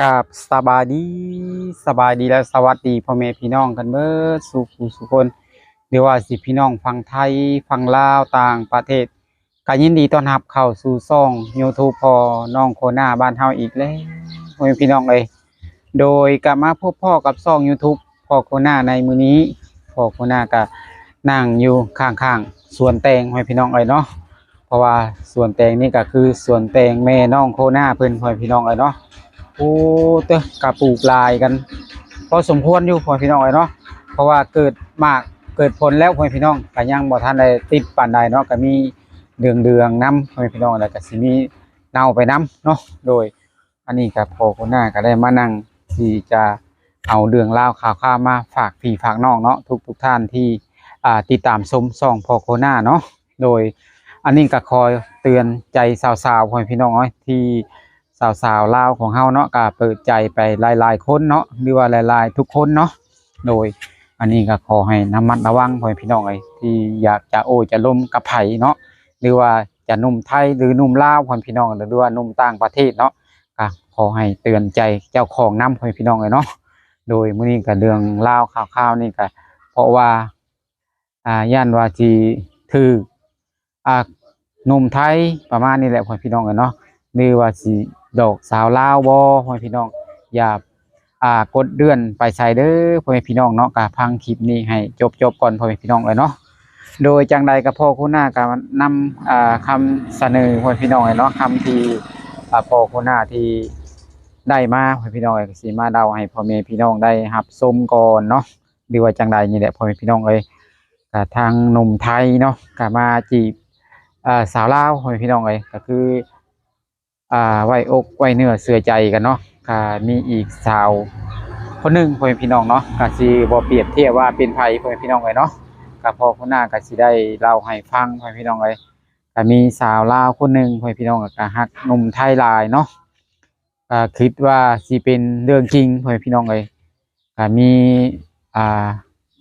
กับสบายดีสบายดีและสวัสดีพ่อแม่พี่น้องกันเบิดสุขสุขคนหรือว่าสิพี่น้องฟังไทยฟังลาวต่างประเทศก็ยินดีต้อนรับเข้าสู่ช่อง YouTube พอน้องโคนาบ้านเฮาอีกแล้วพ่อแม่พี่น้องเอ้ยโดยกลับมาพบพ่อกับช่อง YouTube พ่อโคนาในมือนี้พ่อโคนาก็นั่งอยู่ข้างๆสวนแตงพ่อแม่พี่น้องเอ้ยเนาะเพราะว่าสวนแตงนี่ก็คือสวนแตงแม่น้องโคนาเพิ่นพ่อแม่พี่น้องเอ้ยเนาะ โอ้เตะกะปลูกลายกันพอสมควรอยู่พ่อพี่น้องเนาะเพราะว่าเกิดมากเกิดผลแล้วพ่อพี่น้องก็ยังบ่ทันได้ติดปานใดเนาะก็มีเดืองเดืองๆนํพ่อพี่น้องแล้วก็สิมีเน่าไปนํเนาะโดย อันนี้ก็พอคนหน้าก็ได้มานั่งที่จะเอาเรื่องราวข่าวๆมาฝากพี่ฝากน้องเนาะทุกทุกท่านที่อ่าติดตามชมช่องพอโคหน้าเนาะโดยอันนี้ก็คอยเตือนใจสาวๆพ่อพี่น้องเอ้ที่ สาวสาวลาวของเฮาเนาะก็เปิดใจไปหลายๆคนเนาะหรือว่าหลาย ๆ ทุกคนเนาะโดย อันนี้ก็ขอให้ระมัดระวังพ่อพี่น้องเอ้ที่อยากจะโอ้จะล้มกับไผเนาะหรือว่าจะนุ่มไทยหรือนุ่มลาวพ่อพี่น้องหรือว่านุ่มต่างประเทศเนาะก็ขอให้เตือนใจเจ้าของน้ำพ่อพี่น้องเลยเนาะโดยมื้อนี้ก็เรื่องลาวข่าวๆนี่ก็เพราะว่าอ่าย่านว่าสิถืออ่านุ่มไทยประมาณนี้แหละพ่อพี่น้องเอ้เนาะ หรือว่าสิดอกสาวลาวบ่พ่อแม่พี่น้อง อย่าอ่ากดเดือนไปใส่เด้อพ่อแม่พี่น้องเนาะก็พังคลิปนี้ให้จบๆก่อนพ่อแม่พี่น้องเลยเนาะโดยจังใดก็พ่อคุณหน้าก็นำอ่าคำเสนอพ่อแม่พี่น้องเลยเนาะคำที่อ่าพ่อคุณหน้าที่ได้มาพ่อแม่พี่น้องเอ้ยสิมาเล่าให้พ่อแม่พี่น้องได้รับชมก่อนเนาะหรือว่าจังใดนี่แหละพ่อแม่พี่น้องเอ้ยก็ทางหนุ่มไทยเนาะก็มาจีบอ่าสาวลาวพ่อแม่พี่น้องเอ้ยก็คือ อ่าไว้อกไว้เนื้อเสื่อใจกันเนาะก็มีอีกสาวคนหนึ่งพ่อแม่พี่น้องเนาะก็สิบ่เปรียบเทียบว่าเป็นไผพ่อแม่พี่น้องเลยเนาะก็พอคนหน้าก็สิได้เล่าให้ฟังพ่อแม่พี่น้องเลยก็มีสาวลาวคนหนึ่งพ่อแม่พี่น้องก็ฮักหนุ่มไทยลายเนาะก็คิดว่าสิเป็นเรื่องจริงพ่อแม่พี่น้องเลยก็มีอ่า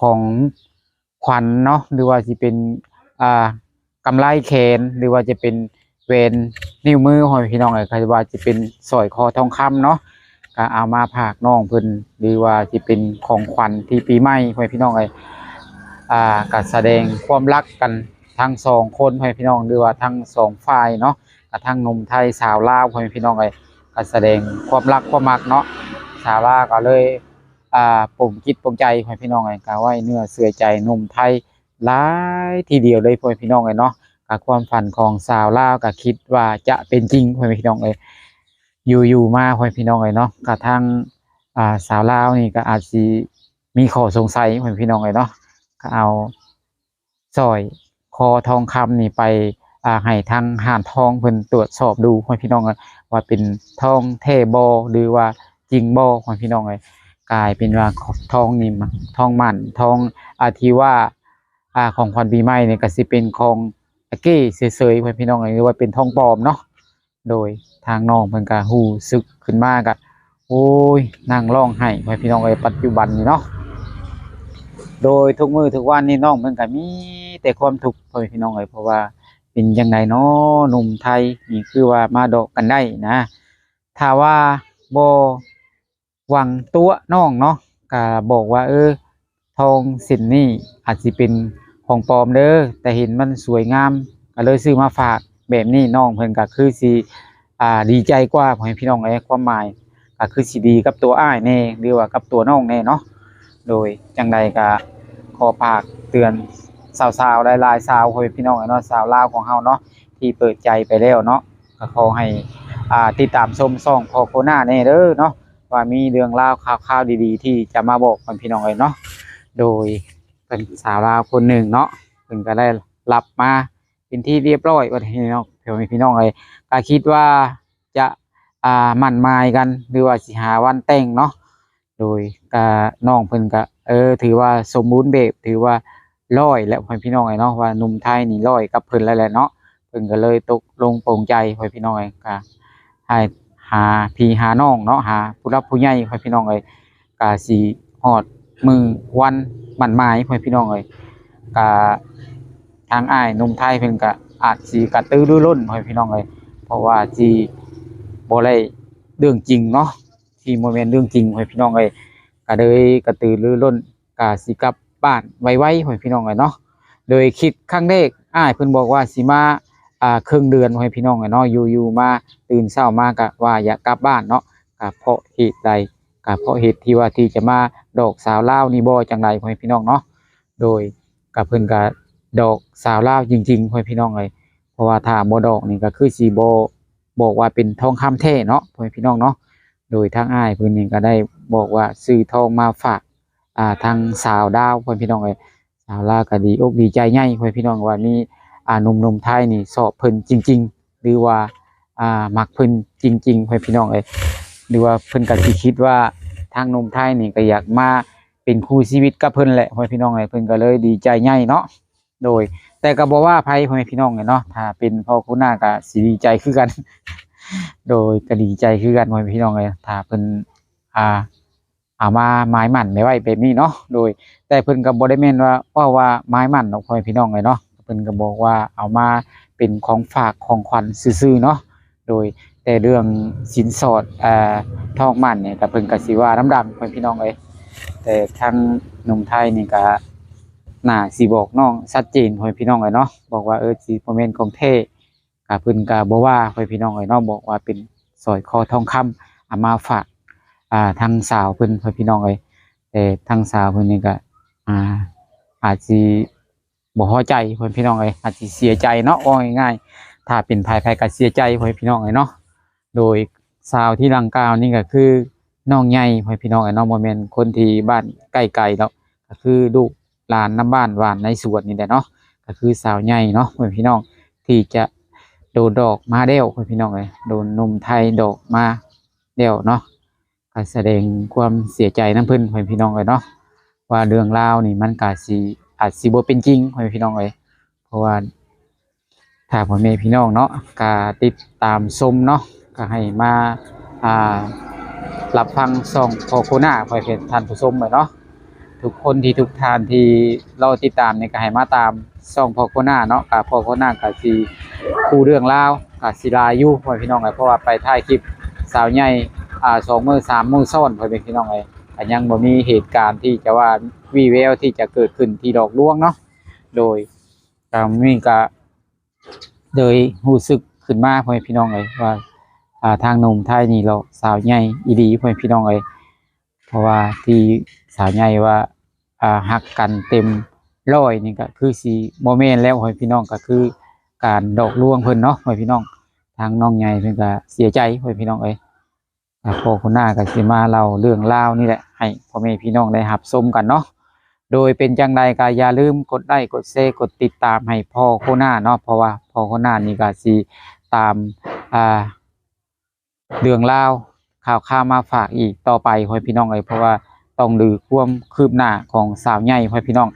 ของขวัญเนาะหรือว่าสิเป็นอ่ากำไรแขนหรือว่าจะเป็น เวนนิ้วมือหอยพี่น้องเอ้ยก็ว่าจะเป็นสร้อยคอทองคำเนาะก็เอามาผากน้องเพิ่นหรือว่าจะเป็นของขวัญที่ปีใหม่หอยพี่น้องเอ้ยอ่าก็แสดงความรักกันทั้งสองคนหอยพี่น้องหรือว่าทั้งสองฝ่ายเนาะกับทั้งนุ่มไทยสาวลาวหอยพี่น้องเอ้ยก็แสดงความรักความมักเนาะสาวลาวก็เลยอ่าปุ่มคิดปุ่มใจหอยพี่น้องเอ้ยก็ไว้เนื้อเสือใจนุ่มไทยหลายทีเดียวเลยพ่อแม่พี่น้องเอ้ยเนาะ ความฝันของสาวลาวก็คิดว่าจะเป็นจริงพ่อแม่พี่น้องเอ้ยอยู่อยู่มาพ่อแม่พี่น้องเอ้ยเนาะกระทั่งอ่าสาวลาวนี่ก็อาจสิมีข้อสงสัยพ่อแม่พี่น้องเอ้ยเนาะก็เอาสร้อยคอทองคำนี่ไปอ่าให้ทางหานทองเพิ่นตรวจสอบดูพ่อพี่น้องว่าเป็นทองแท้บ่หรือว่าจริงบ่พ่อพี่น้องเอ้ยกลายเป็นว่าทองนี่มทองหมันทองอาที่ว่าอ่าของขวัญปีใหม่เนี่ยก็สิเป็นของ ตะกี้เฉยๆเพื่อนพี่น้องหรือว่าเป็นทองปลอมเนาะโดยทางน้องเพิ่นก็ฮู้สึกขึ้นมากะโอ้ยนั่งร้องไห้เพื่อนพี่น้องเอ้ยปัจจุบันนี่เนาะโดยทุกมือทุกวันนี่น้องเพิ่นก็มีแต่ความทุกข์เพื่อนพี่น้องเอ้ยเพราะว่าเป็นจังไดเนาะหนุ่มไทยนี่คือว่ามาดอกกันได้นะถ้าว่าบหวังตัวน้องเนาะก็บอกว่าเออทองสินนี่อาจสิเป็น ของปลอมเด้อแต่เห็นมันสวยงามก็เลยซื้อมาฝากแบบนี้น้องเพิ่นก็คือสิอ่าดีใจกว่าพ่อแม่พี่น้องเอ้ความหมายก็คือสิดีกับตัวอ้ายแน่หรือว่ากับตัวน้องแน่เนาะโดยจังใดก็ขอฝากเตือนสาวๆหลายๆสาวพ่อแม่พี่น้องเอ้เนาะสาวลาวของเฮาเนาะที่เปิดใจไปแล้วเนาะก็ขอให้อ่าติดตามชมช่องพอโคหน้าแน่เด้อเนาะว่ามีเรื่องราวข่าวๆดี ๆ ที่จะมาบอกพี่น้องเอ้เนาะโดย เป็นสาวลาวคนหนึ่งเนาะเพิ่งก็ได้รับมาเป็นที่เรียบร้อยว่าพี่น้องเพื่อนพี่น้องเลยก็คิดว่าจะอ่ามั่นหมายกันหรือว่าสิหาวันแต่งเนาะโดยก็น้องเพิ่นก็เออ ถือว่าสมบูรณ์แบบถือว่าร้อยแล้วพ่อพี่น้องเลยเนาะว่าหนุ่มไทยนี่ร้อยกับเพิ่นแล้วแหละเนาะเพิ่นก็เลยตกลงโปร่งใจพ่อพี่น้องเลยก็ให้หาพี่หาน้องเนาะหาผู้รับผู้ใหญ่พ่อพี่น้องเลยก็สิฮอด มือวันบันไม้พ่อพี่น้องเลยกะทางอ้ายหนุ่มไทยเพิ่นก็อาจสิกระตื้อรือร้นพ่อพี่น้องเลยเพราะว่าสิบ่ได้เรื่องจริงเนาะทที่บ่แม่นเรื่องจริงพ่อพี่น้องเอ้ยก็เลยกระตื้อรือร้นก็สิกลับบ้านไวๆพ่อพี่น้องเอ้ยเนาะโดยคิดครั้งแรกอ้ายเพิ่นบอกว่าสิมาอ่าครึ่งเดือนพ่อพี่น้องเอ้ยเนาะอยู่ๆมาตื่นเช้ามาก็ว่าอยากกลับบ้านเนาะก็เพราะเหตุใดก็เพราะเหตุที่ว่าที่จะมา ดอกสาวเล่านี่บ่จังไดพ่อพี่น้องเนาะโดยก็เพิ่นก็ดอกสาวเล่าจริงๆพ่อพี่น้องเอ้ยเพราะว่าถ้าบ่ดอกนี่ก็คือสิบ่บอกว่าเป็นทองคำแท้เนาะพ่อพี่น้องเนาะโดยทางอ้ายเพิ่นนี่ก็ได้บอกว่าซื้อทองมาฝากอ่าทางสาวดาวพ่อพี่น้องเอ้ยสาวลาวก็ดีอกดีใจใหญ่พ่อพี่น้องว่ามีอ่าหนุ่มๆไทยนี่ชอบเพิ่นจริง ๆ หรือว่าอ่ามักเพิ่นจริงๆพ่อพี่น้องเอ้ยหรือว่าเพิ่นก็สิคิดว่า ทางนุ่มไทยนี่ก็อยากมาเป็นคู่ชีวิตกับเพิ่นแหละพ่อแม่พี่น้องเอ้ยเพิ่นก็เลยดีใจใหญ่เนาะโดย แต่ก็บอกว่าภัยพ่อแม่พี่น้องเนี่ยเนาะถ้าเป็นพ่อคุณหน้าก็สิดีใจคือกัน โดยก็ดีใจคือกันพ่อแม่พี่น้องเลยถ้าเพิ่นอ่าเอามาไม้หมันไม่ไหวแบบนี้เนาะโดย แต่เพิ่นก็บ่ได้แม่นว่าว่าว่าไม้หมั่นของพ่อแม่พี่น้องเลยเนาะเพิ่นก็บอกว่าเอามาเป็นของฝากของขวัญซื่อๆเนาะโดย แต่เรื่องสินสอดอ่าทองมันเนี่ยก็เพิ่นก็สิว่าน้ำดังพ่อแม่พี่น้องเลยแต่ทางหนุ่มไทยนี่ก็น่าสิบอกน้องชัดเจนพ่อแม่พี่น้องเลยเนาะบอกว่าเออสิบ่แม่นของแท้ก็เพิ่นก็บ่ว่าพ่อแม่พี่น้องเลยเนาะบอกว่าเป็นสร้อยคอทองคำเอามาฝากอ่าทางสาวเพิ่นพ่อแม่พี่น้องเลยแต่ทางสาวเพิ่นนี่ก็อ่าอาจสิบ่พอใจพ่อแม่พี่น้องเลยอาจสิเสียใจเนาะว่าง่ายๆถ้าเป็นภายภายก็เสียใจพ่อแม่พี่น้องเลยเนาะ โดยสาวที่ดังกาวนี่ก็คือน้องใหญ่พ่อพี่น้องเลยเนาะบ่แม่นคนที่บ้านใกล้ๆเนาะก็คือลูกหลานน้ำบ้านหวานในสวนนี่แหละเนาะก็คือสาวใหญ่เนาะพ่อพี่น้องที่จะโดนดอกมาเดี่ยวพ่อพี่น้องเลยโดนนมไทยดอกมาเดี่ยวเนาะก็แสดงความเสียใจน้ำพื่อนเพื่อนพี่น้องเลยเนาะว่าเรื่องราวนี่มันกาสีอาจสีบเป็นจริงพ่อพี่น้องเลยเพราะว่าถ้าพ่อแม่พี่น้องเนาะก็ติดตามชมเนาะ ก็ให้มาอ่ารับฟังส่องพอโคน้าเพื่อนท่านผู้ชมเลยเนาะทุกคนที่ทุกท่านที่เราติดตามในการให้มาตามช่องพอโคนาเนาะกับพอโคนากับสีคู่เรื่องราวกับศิลาอยู่พ่อพี่น้องเลยเพราะว่าไปถ่ายคลิปสาวใหญ่อ่าสองมือสามมือซ่อนพ่อพี่น้องเลยแต่ยังบ่มีเหตุการณ์ที่จะว่าวีแววที่จะเกิดขึ้นที่ดอกลวงเนาะโดยตามนี้ก็โดยรู้สึกขึ้นมาพ่อพี่น้องเลยว่า อ่าทางนุ่มไทยนี่เราสาวใหญ่อีดีพ่อพี่น้องเลยเพราะว่าที่สาวใหญ่ว่าอ่าหักกันเต็มร้อยนี่ก็คือสีโมเมนแล้วพ่อพี่น้องก็คือ การดอกลวงเพิ่นเนาะพ่อพี่น้อง ทางน้องใหญ่เพิ่นก็เสียใจพ่อพี่น้องเอ้ยพ่อคนหน้าก็สิมาเล่าเรื่องรานี่แหละให้พ่อแม่พี่น้องได้รับชมกันเนาะโดยเป็นจังใดก็อย่าลืมกดไลค์กดแชร์กดติดตามให้พ่อโคหน้าเนาะเพราะว่าพ่อโคหน้านี่ก็สิตามอ่า เรื่องราวข่าวข้าวมาฝากอีกต่อไปพ่อพี่น้องเลยเพราะว่าต้องดูความคืบหน้าของสาวใหญ่พ่อพี่น้อง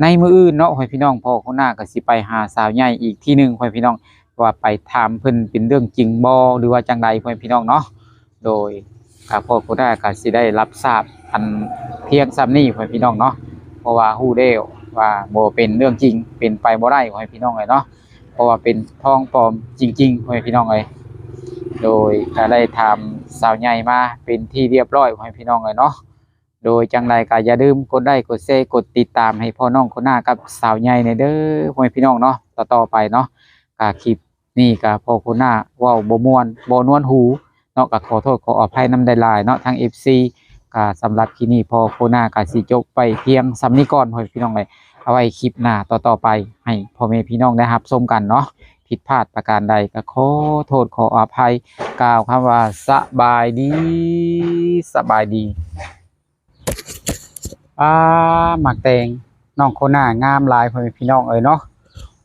ในมืออื่นเนาะพ่อพี่น้องพ่อคนหน้าก็สิไปหาสาวใหญ่อีกที่หนึ่งพ่อพี่น้องว่าไปถามเพิ่นเป็นเรื่องจริงบ่หรือว่าจังใดพ่อพี่น้องเนาะโดยข้าพ่อคนหน้าก็สิได้รับทราบอันเพียงซ้ำนี้พ่อพี่น้องเนาะเพราะว่าฮู้แล้วว่าบ่เป็นเรื่องจริงเป็นไปบ่ได้พ่อพี่น้องเลยเนาะเพราะว่าเป็นทองปลอมจริงๆพ่อพี่น้องเลย โดยก็ได้ทำสาวใหญ่มาเป็นที่เรียบร้อยให้พี่น้องเลยเนาะโดยจังไรก็อย่าลืมกดได้กดแชร์กดติดตามให้พ่อน้องคนหน้ากับสาวใหญ่ในเด้อพ่อแม่พี่น้องเนาะต่อต่อไปเนาะกาคลิปนี่ก็พ่อคนหน้าว้าวบ่มวนบ่นวลหูเนาะก็ขอโทษขออภัยน้ำได้ลายเนาะทาง FC ก็สำหรับคลิปนี้พ่อคนหน้าก็สิจบไปเพียงสำนี้ก่อนพ่อแม่พี่น้องเลยเอาไว้คลิปหน้าต่อต่อไปให้พ่อแม่พี่น้องได้รับชมกันเนาะ ผิดพลาดประการใดก็ขอโทษขออภัยกล่าวคำว่าสบายดีสบายดีอ่าหมักแตงน้องโคน่างามลายพ่อพี่น้องเอ้ยเนาะ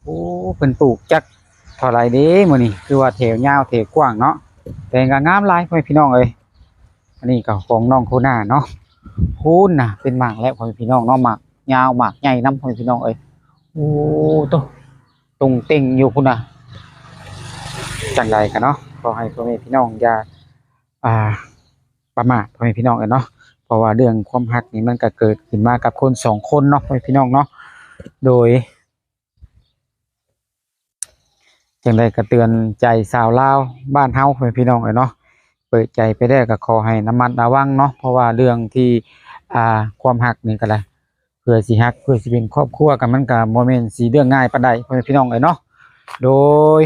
โอ้เพิ่นปลูกจักเท่าไรเด้มื้อนี้คือว่าแถวยาวแถวกว้างเนาะแตงก็งามลายพ่อพี่น้องเอ้ยอันนี้ก็ของน้องโคน่าเนาะพูนน่ะเป็นหมากแล้วพ่อพี่น้องเนาะหมากยาวหมากใหญ่นํพ่อพี่น้องเอ้ยโอ้ตตรงเต็งอยู่พุ่นน่ะ จังใดกันเนาะขอให้พ่อแม่พี่น้องอย่าอ่าประมาทพ่อแม่พี่น้องกันเนาะเพราะว่าเรื่องความรักนี่มันก็เกิดขึ้นมากับคนสองคนเนาะพ่อแม่พี่น้องเนาะโดยจังใดก็เตือนใจสาวลาวบ้านเฮาพ่อแม่พี่น้องเลยเนาะเปิดใจไปได้ก็ขอให้ระมัดระวังเนาะเพราะว่าเรื่องที่อ่าความหักนี่ก็แหละเพื่อสิฮักเพื่อสิเป็นครอบครัวกันมันก็บ่แม่นสิเรื่องง่ายปานใดพ่อแม่พี่น้องเอ้ยเนาะโดย